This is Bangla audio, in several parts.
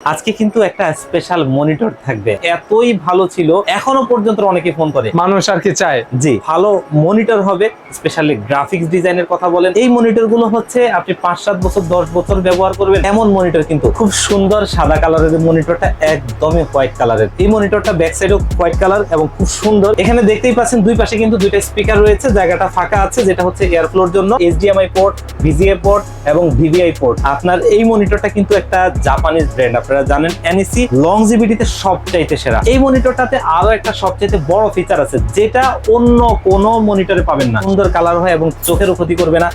আজকে কিন্তু একটা স্পেশাল মনিটর থাকবে। এতই ভালো ছিল এখনও পর্যন্ত অনেকে ফোন করে। মানুষ আর কি চায়। জি ভালো মনিটর হবে স্পেশালি গ্রাফিক্স ডিজাইনের কথা বলেন। এই মনিটরগুলো হচ্ছে আপনি পাঁচ সাত বছর দশ বছর ব্যবহার করবেন। এমন মনিটর কিন্তু খুব সুন্দর সাদা কালারের মনিটরটা একদমই হোয়াইট কালারের এই মনিটরটা ব্যাক সাইডও হোয়াইট কালার এবং খুব সুন্দর। এখানে দেখতেই পাচ্ছেন দুই পাশে কিন্তু দুইটা স্পিকার রয়েছে জায়গাটা ফাঁকা আছে যেটা হচ্ছে এয়ারফ্লোর জন্য। এইচডিএমআই পোর্ট ভিজিএ পোর্ট এবং ভিভিআই পোর্ট আপনার এই মনিটরটা কিন্তু একটা জাপানিজ ব্র্যান্ড আপনারা জানেন এনএসি লংজিভিটিতে সবচাইতে সেরা। এই মনিটরটাতে আরও একটা সবচাইতে বড় ফিচার আছে, যেটা অন্য কোনো মনিটরে পাবেন না। সুন্দর কালার হয় এবং চোখেরও ক্ষতি করবে না।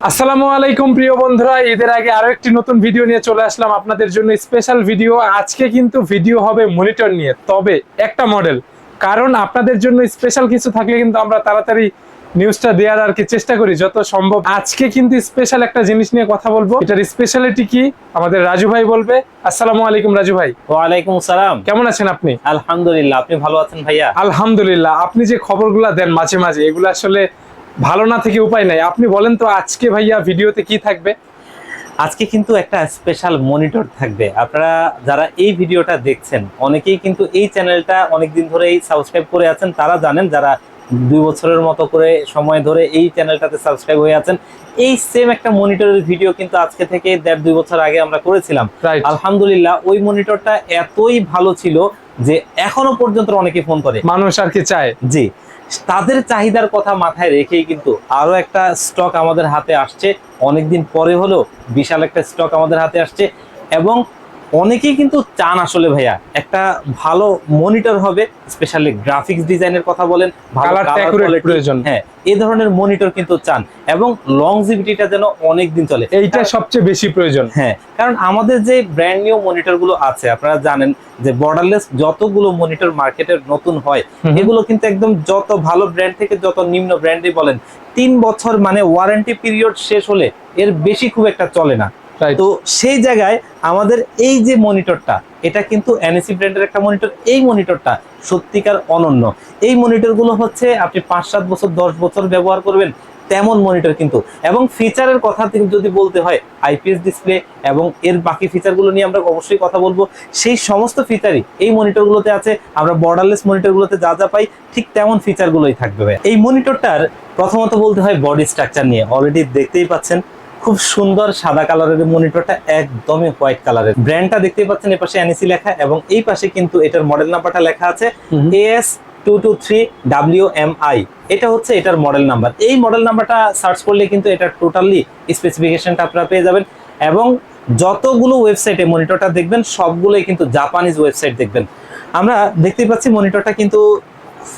আসসালামু আলাইকুম, প্রিয় বন্ধুরা। এদের আগে আরও একটি নতুন ভিডিও নিয়ে চলে আসলাম আপনাদের জন্য স্পেশাল ভিডিও আজকে কিন্তু ভিডিও হবে মনিটর নিয়ে, তবে একটা মডেল কারণ আপনাদের জন্য স্পেশাল কিছু থাকলে কিন্তু আমরা তাড়াতাড়ি নিউজটা দেওয়ার আর কি চেষ্টা করি যত সম্ভব। আজকে কিন্তু স্পেশাল একটা জিনিস নিয়ে কথা বলব। এটার স্পেশালিটি কি? আমাদের রাজু ভাই বলবে। আসসালামু আলাইকুম রাজু ভাই। ওয়ালাইকুম সালাম। কেমন আছেন আপনি? আলহামদুলিল্লাহ আপনি ভালো আছেন ভাইয়া? আলহামদুলিল্লাহ। আপনি যে খবরগুলা দেন মাঝে মাঝে এগুলো আসলে ভালো না থেকে উপায় নাই। আপনি বলেন তো আজকে ভাইয়া ভিডিওতে কি থাকবে? আজকে কিন্তু একটা স্পেশাল মনিটর থাকবে। আপনারা যারা এই ভিডিওটা দেখছেন অনেকেই কিন্তু এই চ্যানেলটা অনেকদিন ধরেই সাবস্ক্রাইব করে আছেন তারা জানেন যারা দুই বছরের মতো করে সময় ধরে এই চ্যানেলটাতে সাবস্ক্রাইব হয়ে আছেন। এই সেম একটা মনিটরের ভিডিও কিন্তু আজকে থেকে দেড় দুই বছর আগে আমরা করেছিলাম। আলহামদুলিল্লাহ ওই মনিটরটা এতই ভালো ছিল যে এখনও পর্যন্ত অনেকে ফোন করে। মানুষ আর কি চায়। জি। তাদের চাহিদার কথা মাথায় রেখেই কিন্তু আরও একটা স্টক আমাদের হাতে আসছে। অনেকদিন পরে হলেও বিশাল একটা স্টক আমাদের হাতে আসছে। এবং অনেকেই কিন্তু চান আসলে ভাইয়া। একটা ভালো মনিটর হবে স্পেশালি গ্রাফিক্স ডিজাইনের কথা বলেন ভালো প্রয়োজন। হ্যাঁ এই ধরনের মনিটর কিন্তু চান। এবং লংজিভিটিটা যেন অনেক দিন চলে। এইটা সবচেয়ে বেশি প্রয়োজন। হ্যাঁ কারণ আমাদের যে ব্র্যান্ড নিউ মনিটরগুলো আছে আপনারা জানেন যে বর্ডারলেস যতগুলো মনিটর মার্কেটে নতুন হয় এগুলো কিন্তু একদম যত ভালো ব্র্যান্ড থেকে যত নিম্ন ব্র্যান্ডই বলেন তিন বছর মানে ওয়ারেন্টি পিরিয়ড শেষ হলে এর বেশি খুব একটা চলে না। তো সেই জায়গায় আমাদের এই যে মনিটরটা, এটা কিন্তু এনএসি ব্র্যান্ডের একটা মনিটর, এই মনিটরটা সত্যিকার অনন্য। এই মনিটরগুলো হচ্ছে আপনি পাঁচ সাত বছর, দশ বছর ব্যবহার করবেন, তেমন মনিটর কিন্তু। এবং ফিচারের কথা যদি বলতে হয় আইপিএস ডিসপ্লে এবং এর বাকি ফিচারগুলো নিয়ে আমরা অবশ্যই কথা বলব। সেই সমস্ত ফিচারই এই মনিটরগুলোতে আছে। আমরা বর্ডারলেস মনিটরগুলোতে যা যা পাই, ঠিক তেমন ফিচারগুলোই থাকবে এই মনিটরটার প্রথমত বলতে হয় বডি স্ট্রাকচার নিয়ে। অলরেডি দেখতেই পাচ্ছেন। খুব সুন্দর সাদা কালারের মনিটরটা একদমই হোয়াইট কালারের। ব্র্যান্ডটা দেখতেই পাচ্ছেন এই পাশে এনএসি লেখা এবং এই পাশে কিন্তু এটার মডেল নাম্বারটা লেখা আছে। S two two three W M I এটা হচ্ছে এটার মডেল নাম্বার। এই মডেল নাম্বারটা সার্চ করলে কিন্তু এটার টোটালি স্পেসিফিকেশনটা আপনারা পেয়ে যাবেন এবং যতগুলো ওয়েবসাইটে মনিটরটা দেখবেন সবগুলোই কিন্তু জাপানিজ ওয়েবসাইট দেখবেন। আমরা দেখতেই পাচ্ছি মনিটরটা কিন্তু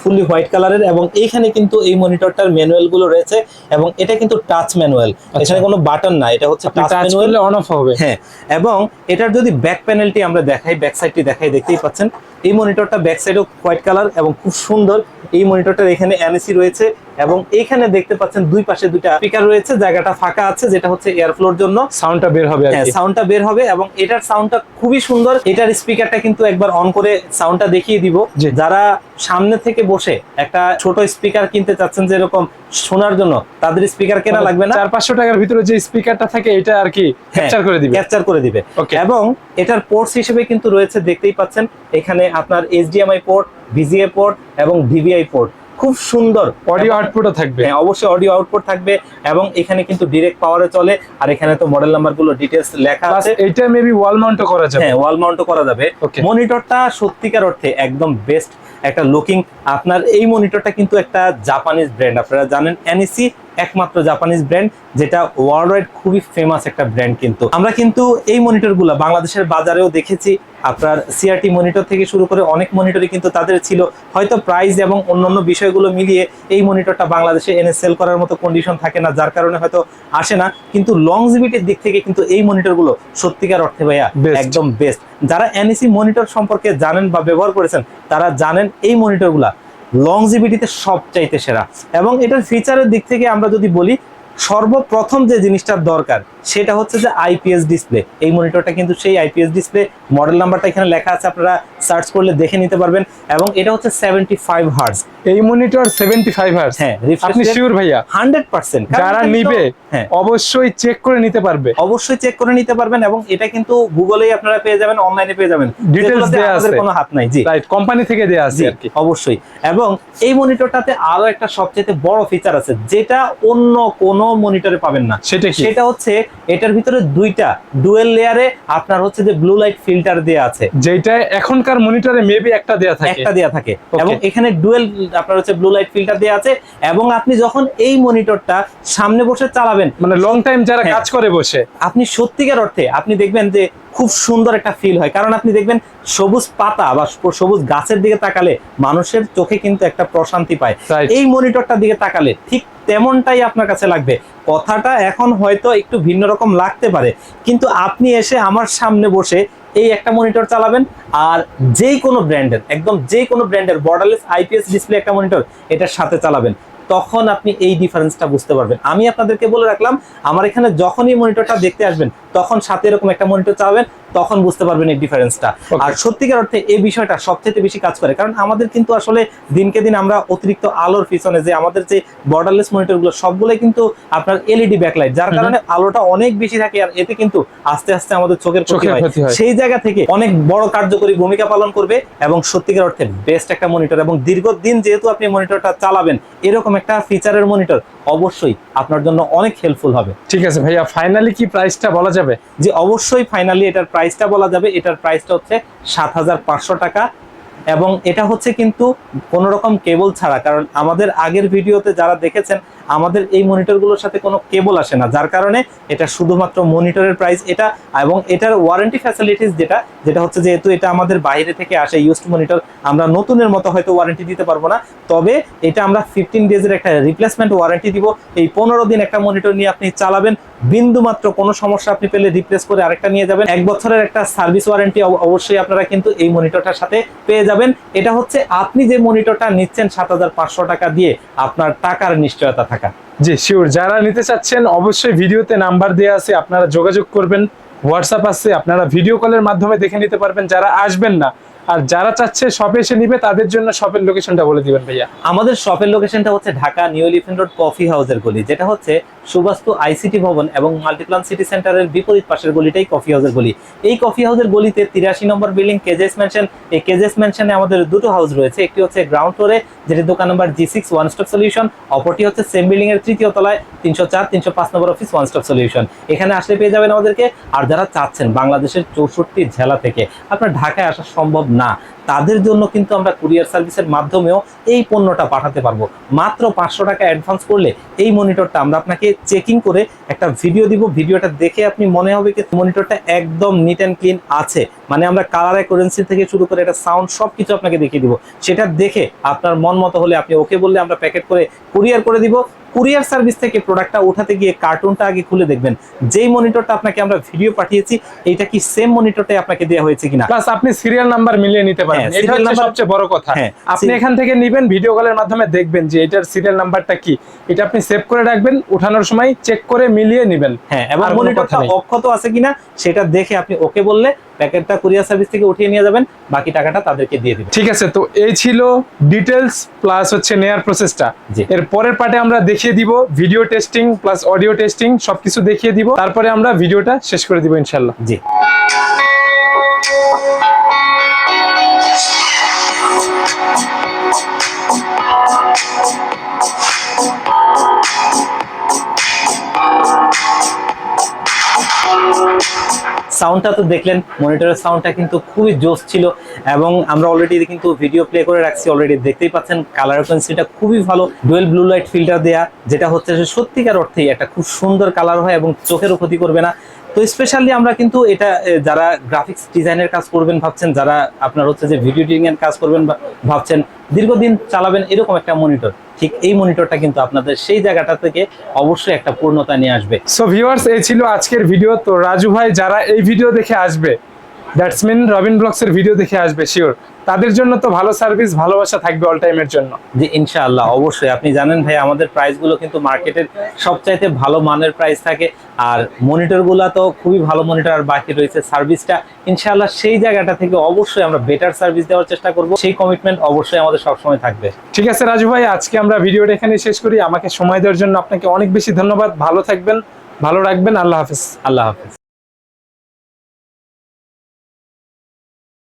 ফুলি হোয়াইট কালারের এবং এইখানে কিন্তু এই মনিটরটার ম্যানুয়ালগুলো রয়েছে এবং এটা কিন্তু টাচ ম্যানুয়াল। এখানে কোনো বাটন না এটা হচ্ছে touch touch manual. On off হবে। হ্যাঁ এবং এটার যদি ব্যাক প্যানেলটি আমরা দেখাই ব্যাক সাইডটি দেখাই দেখতেই পাচ্ছেন। এই মনিটরটা ব্যাক সাইডও হোয়াইট কালার এবং খুব সুন্দর। এই মনিটরটার এখানে এনএসি রয়েছে এবং এইখানে দেখতে পাচ্ছেন দুই পাশে দুইটা স্পিকার রয়েছে জায়গাটা ফাঁকা আছে যেটা হচ্ছে এয়ারফ্লোর জন্য। সাউন্ডটা বের হবে আর হ্যাঁ সাউন্ডটা বের হবে এবং এটার সাউন্ডটা খুবই সুন্দর। এটার স্পিকারটা কিন্তু একবার অন করে সাউন্ডটা দেখিয়ে দিব। যারা সামনে থেকে বসে একটা ছোট স্পিকার কিনতে চাচ্ছেন যে এরকম শোনার জন্য তাদের স্পিকার কেনা লাগবে না। চার পাঁচশো টাকার ভিতরে যে স্পিকারটা থাকে এটা আর কি ক্যাপচার করে দিবে? ক্যাপচার করে দিবে. এবং এটার পোর্টস হিসেবে কিন্তু রয়েছে দেখতেই পাচ্ছেন এখানে আপনার এইচডিএমআই পোর্ট ভিজিএ পোর্ট এবং ভিভিআই পোর্ট খুব সুন্দর। অডিও আউটপুটও থাকবে। হ্যাঁ অবশ্যই অডিও আউটপুট থাকবে এবং এখানে কিন্তু ডিরেক্ট পাওয়ারে চলে। আর এখানে তো মডেল নাম্বারগুলো ডিটেলস লেখা আছে। এটা মেবি ওয়াল মাউন্টও করা যাবে। হ্যাঁ ওয়াল মাউন্টও করা যাবে। মনিটরটা সত্যিকার অর্থে একদম বেস্ট একটা লুকিং আপনার এই মনিটরটা কিন্তু একটা জাপানিজ ব্র্যান্ড আপনারা জানেন এনএসি একমাত্র জাপানিজ ব্র্যান্ড যেটা ওয়ার্ল্ড ওয়াইড খুবই ফেমাস একটা ব্র্যান্ড কিন্তু। আমরা কিন্তু এই মনিটরগুলো বাংলাদেশের বাজারেও দেখেছি। আপনার সিআরটি মনিটর থেকে শুরু করে অনেক মনিটরই কিন্তু তাদের ছিল। হয়তো প্রাইস এবং অন্যান্য বিষয়গুলো মিলিয়ে এই মনিটরটা বাংলাদেশে এনে সেল করার মতো কন্ডিশন থাকে না যার কারণে হয়তো আসে না। কিন্তু লংজিভিটির দিক থেকে কিন্তু এই মনিটরগুলো সত্যিকার অর্থে ভাইয়া. একদম বেস্ট যারা এনএসি মনিটর সম্পর্কে জানেন বা ব্যবহার করেছেন তারা জানেন এই মনিটরগুলা লংজিভিটিতে সবচাইতে সেরা। এবং এটার ফিচারের দিক থেকে আমরা যদি বলি, সর্বপ্রথম যে জিনিসটার দরকার, সেটা হচ্ছে যে আইপিএস ডিসপ্লে এই মনিটরটা কিন্তু সেই আইপিএস ডিসপ্লে মডেল নাম্বারটা এখানে লেখা আছে, আপনারা সার্চ করলে দেখে নিতে পারবেন এবং এটা হচ্ছে সেভেন্টি ফাইভ হার্স এই মনিটর সেভেন্টি ফাইভ হার্স হ্যাঁ আপনি শিওর ভাইয়া? হান্ড্রেড পার্সেন্ট যারা নিবে হ্যাঁ। অবশ্যই চেক করে নিতে পারবে। অবশ্যই চেক করে নিতে পারবেন এবং এটা কিন্তু গুগলেই আপনারা পেয়ে যাবেন অনলাইনে পেয়ে যাবেন। যেগুলোতে দেয়া আমাদের আছে। কোনো হাত নাই জি। রাইট কোম্পানি থেকে দেয়া আছে আর কি। অবশ্যই। এবং এই মনিটরটাতে আরও একটা সবচেয়ে বড় ফিচার আছে যেটা অন্য কোনো মনিটরে পাবেন না। সেটা কি? সেটা হচ্ছে এটার ভিতরে দুইটা ডুয়েল লেয়ারে আপনার হচ্ছে যে ব্লু লাইট ফিল্টার দেয়া আছে। যেটা এখনকার মনিটরে মেবি একটা দেয়া থাকে। একটা দেয়া থাকে। এবং এখানে ডুয়েল আপনার হচ্ছে ব্লু লাইট ফিল্টার দেয়া আছে। এবং আপনি যখন এই মনিটরটা সামনে বসে চালাবেন মানে লং টাইম যারা হ্যাঁ। কাজ করে বসে। আপনি সত্যিকার অর্থে আপনি দেখবেন যে খুব সুন্দর একটা ফিল হয়। কারণ আপনি দেখবেন সবুজ পাতা বা সবুজ গাছের দিকে তাকালে মানুষের চোখে কিন্তু একটা প্রশান্তি পায়। এই মনিটরটার দিকে তাকালে ঠিক তেমনটাই আপনার কাছে লাগবে। কথাটা এখন হয়তো একটু ভিন্ন রকম লাগতে পারে। কিন্তু আপনি এসে আমার সামনে বসে এই একটা মনিটর চালাবেন আর যে কোনো ব্র্যান্ডের একদম যে কোনো ব্র্যান্ডের বর্ডারলেস আইপিএস ডিসপ্লে একটা মনিটর এটার সাথে চালাবেন। তখন আপনি এই ডিফারেন্সটা বুঝতে পারবেন। আমি আপনাদেরকে বলে রাখলাম, আমার এখানে যখনই মনিটরটা দেখতে আসবেন, তখন সাথে এরকম একটা মনিটর চালাবেন। তখন বুঝতে পারবেন এই ডিফারেন্সটা আর সত্যিকার অর্থে এই বিষয়টা সবচেয়ে বেশি কাজ করে। কারণ আমাদের কিন্তু আসলে দিনকে দিন আমরা অতিরিক্ত আলোর পিছনে যে আমাদের যে বর্ডারলেস মনিটরগুলো সবগুলোই কিন্তু আপনার এলইডি ব্যাকলাইট যার কারণে আলোটা অনেক বেশি থাকে আর এতে কিন্তু আস্তে আস্তে আমাদের চোখের ক্ষতি ক্ষতি হয়। সেই জায়গা থেকে অনেক বড় কার্যকরী ভূমিকা পালন করবে এবং সত্যিকার অর্থে বেস্ট একটা মনিটর এবং দীর্ঘদিন যেহেতু আপনি মনিটরটা চালাবেন এরকম একটা ফিচারের মনিটর অবশ্যই আপনার জন্য অনেক হেল্পফুল হবে। ঠিক আছে ভাইয়া ফাইনালি কি প্রাইসটা বলা যাবে? যে অবশ্যই ফাইনালি এটার প্রাইসটা বলা যাবে। এটার প্রাইসটা হচ্ছে সাত হাজার পাঁচশো টাকা এবং এটা হচ্ছে কিন্তু কোনো রকম কেবল ছাড়া। কারণ আমাদের আগের ভিডিওতে যারা দেখেছেন আমাদের এই মনিটরগুলোর সাথে কোনো কেবল আসে না, যার কারণে এটা শুধুমাত্র মনিটরের প্রাইস এটা এবং এটার ওয়ারেন্টি ফ্যাসিলিটিস যেটা যেটা হচ্ছে যেহেতু এটা আমাদের বাইরে থেকে আসে ইউজড মনিটর আমরা নতুনের মতো হয়তো ওয়ারেন্টি দিতে পারব না। তবে এটা আমরা ফিফটিন ডেজের একটা রিপ্লেসমেন্ট ওয়ারেন্টি দিব। এই পনেরো দিন একটা মনিটর নিয়ে আপনি চালাবেন বিন্দু মাত্র কোনো সমস্যা আপনি পেলে রিপ্লেস করে আরেকটা নিয়ে যাবেন। এক বছরের একটা সার্ভিস ওয়ারেন্টি অবশ্যই আপনারা কিন্তু এই মনিটরটার সাথে পেয়ে যাবেন। এটা হচ্ছে আপনি যে মনিটরটা নিচ্ছেন সাত হাজার পাঁচশো টাকা দিয়ে, আপনার টাকার নিশ্চয়তা থাকা জি শিওর যারা নিতে চাচ্ছেন, অবশ্যই ভিডিওতে নাম্বার দেওয়া আছে, আপনারা যোগাযোগ করবেন। হোয়াটসঅ্যাপ আছে, আপনারা ভিডিও কলের মাধ্যমে দেখে নিতে পারবেন। যারা আসবেন না আর যারা চাচ্ছে শপে এসে নিবে, তাদের জন্য শপের লোকেশনটা বলে দিবেন ভাইয়া। আমাদের শপের লোকেশনটা হচ্ছে Dhaka New Elephant Road coffee হাউসের গলি, যেটা হচ্ছে সুবাস্তু আইসিটি ভবন এবং মাল্টিপ্লান সিটি সেন্টারের বিপরীত পাশের গলিটাই কফি হাউসের গলি। এই কফি হাউসের গলিতে তিরাশি নম্বর বিল্ডিং কেজেস ম্যানশন এই কেজেস ম্যানশনে আমাদের দুটো হাউস রয়েছে, একটি হচ্ছে গ্রাউন্ড ফ্লোরে যেটি দোকান number G six One Stop Solution অপরটি হচ্ছে সেম বিল্ডিং এর তৃতীয় তলায়, তিনশো চার, তিনশো পাঁচ নম্বর অফিস ওয়ান স্টপ সলিউশন এখানে আসলে পেয়ে যাবেন আমাদেরকে, আর যারা চাচ্ছেন বাংলাদেশের চৌষট্টি জেলা থেকে, আপনার ঢাকায় আসা সম্ভব না তাদের জন্য কিন্তু আমরা কুরিয়ার সার্ভিসের মাধ্যমেও এই পণ্যটা পাঠাতে পারব। মাত্র পাঁচশো টাকা অ্যাডভান্স করলে এই মনিটরটা আমরা আপনাকে চেকিং করে একটা ভিডিও দিব। ভিডিওটা দেখে আপনি মনে হবে কি মনিটরটা একদম নিট অ্যান্ড ক্লিন আছে। মানে আমরা কালার অ্যাকুরেন্সি থেকে শুরু করে এটা সাউন্ড সব কিছু আপনাকে দেখিয়ে দিব। সেটা দেখে আপনার মন মতো হলে আপনি ওকে বললে আমরা প্যাকেট করে কুরিয়ার করে দিব। কুরিয়ার সার্ভিস থেকে প্রোডাক্টটা উঠাতে গিয়ে কার্টুনটা আগে খুলে দেখবেন। যেই মনিটরটা আপনাকে আমরা ভিডিও পাঠিয়েছি, এইটা কি সেম মনিটরটাই আপনাকে দেওয়া হয়েছে কিনা? প্লাস আপনি সিরিয়াল নাম্বার মিলিয়ে নিতে পারেন। এটা serial হচ্ছে number- সবচেয়ে বড় কথা। হ্যাঁ, আপনি এখান থেকে নিবেন ভিডিও কলের মাধ্যমে দেখবেন যে এটার সিরিয়াল নাম্বারটা কি। এটা আপনি সেভ করে রাখবেন উঠানোর সময় চেক করে মিলিয়ে নিবেন। হ্যাঁ এবং মনিটরটা। অক্ষত আছে কিনা সেটা দেখে আপনি ওকে বললে প্যাকেটটা কুরিয়ার সার্ভিস থেকে উঠিয়ে নিয়ে যাবেন বাকি টাকাটা তাদেরকে দিয়ে দিবেন। ঠিক আছে তো এই ছিল ডিটেলস প্লাস হচ্ছে নেয়ার প্রসেসটা। এর পরের পার্টে আমরা দেখিয়ে দিব video testing plus audio testing সবকিছু দেখিয়ে দিব। তারপরে আমরা ভিডিওটা শেষ করে দিব ইনশাল্লাহ জি। সাউন্ডটা তো দেখলেন মনিটরের সাউন্ডটা কিন্তু খুবই জোস ছিল এবং আমরা অলরেডি কিন্তু ভিডিও প্লে করে রাখছি অলরেডি দেখতেই পাচ্ছেন কালার ফ্রিকোয়েন্সিটা খুবই ভালো ডুয়েল ব্লু লাইট ফিল্টার দেয়া, যেটা হচ্ছে সত্যিকার অর্থেই একটা খুব সুন্দর কালার হয় এবং চোখেরও ক্ষতি করবে না। তো স্পেশালি আমরা কিন্তু এটা যারা গ্রাফিক্স ডিজাইনের কাজ করবেন ভাবছেন, যারা আপনার হচ্ছে যে ভিডিও এর কাজ করবেন বা ভাবছেন, দীর্ঘদিন চালাবেন এরকম একটা মনিটর ঠিক এই মনিটরটা কিন্তু আপনাদের সেই জায়গাটা থেকে অবশ্যই একটা পূর্ণতা নিয়ে আসবে। সো ভিউয়ার্স এই ছিল আজকের ভিডিও তো রাজু ভাই, যারা এই ভিডিও দেখে আসবে দ্যাটস মিন রবিন ব্লগস এর ভিডিও দেখে আসবে শিওর তাদের জন্য তো ভালো সার্ভিস ভালোবাসা থাকবে অল টাইমের জন্য। জি ইনশাআল্লাহ অবশ্যই। আপনি জানেন ভাই আমাদের প্রাইসগুলো কিন্তু মার্কেটের সবচাইতে ভালো মানের প্রাইস থাকে। আর মনিটরগুলো তো খুবই ভালো মনিটর আর বাকি রয়েছে সার্ভিসটা ইনশাআল্লাহ সেই জায়গাটা থেকে অবশ্যই আমরা বেটার সার্ভিস দেওয়ার চেষ্টা করব। সেই কমিটমেন্ট অবশ্যই আমাদের সবসময় থাকবে। ঠিক আছে রাজু ভাই আজকে আমরা ভিডিওটা এখানে শেষ করি। আমাকে সময় দেওয়ার জন্য আপনাকে অনেক বেশি ধন্যবাদ। ভালো থাকবেন ভালো রাখবেন। আল্লাহ হাফিজ। আল্লাহ হাফেজ।